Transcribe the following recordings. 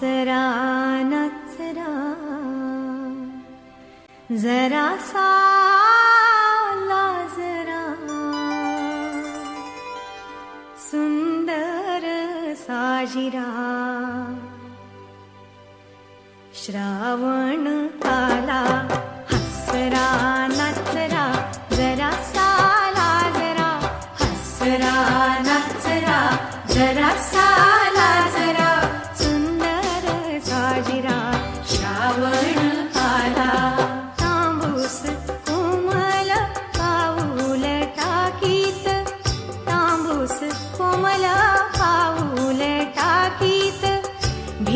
अप्सरा नचरा जरा। लाजरा सुंदर साजिरा। श्रावण काला हसरा नचरा जरा साला जरा। हसरा नचरा जरा सा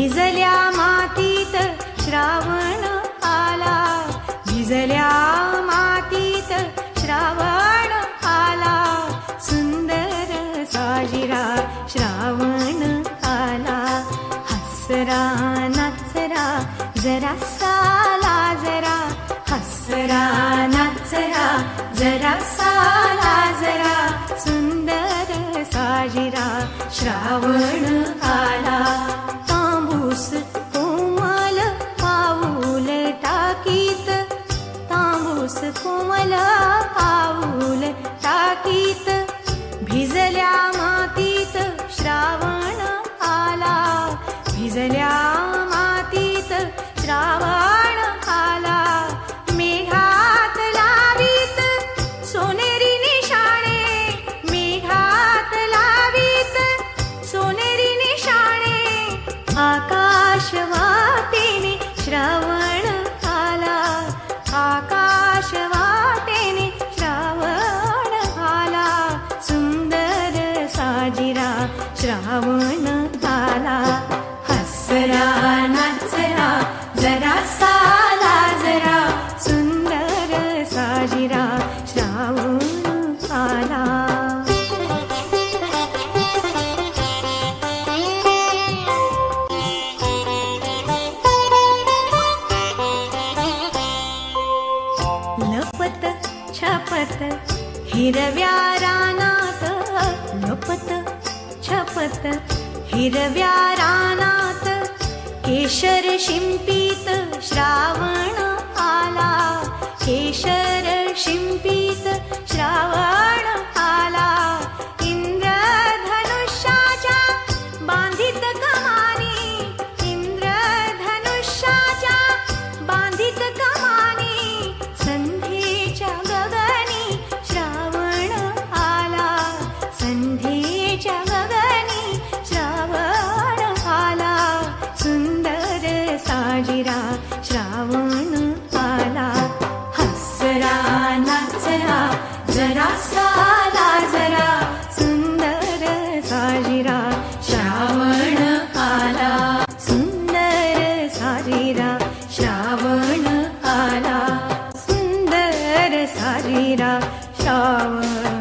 भिजल्या मातीत श्रावण आला. भिजल्या मातीत श्रावण आला. सुंदर साजिरा श्रावण आला. हसरा नाचरा जरा साला जरा. हसरा नाचरा जरा भिजल्या मातीत श्रावण आला. भिजल्या श्रावण आला हसरा नाचरा जरा साला जरा सुंदर साजिरा श्रावण आला लपत छपत हिरव्या रानात लपत पत हिरव्या राशर शिम्पीत श्रावण आलाशर शिम्पीत जरा सुंदर साजिरा श्रावण आला. सुंदर सारीरा श्रावण आला. सुंदर साजिरा श्रावण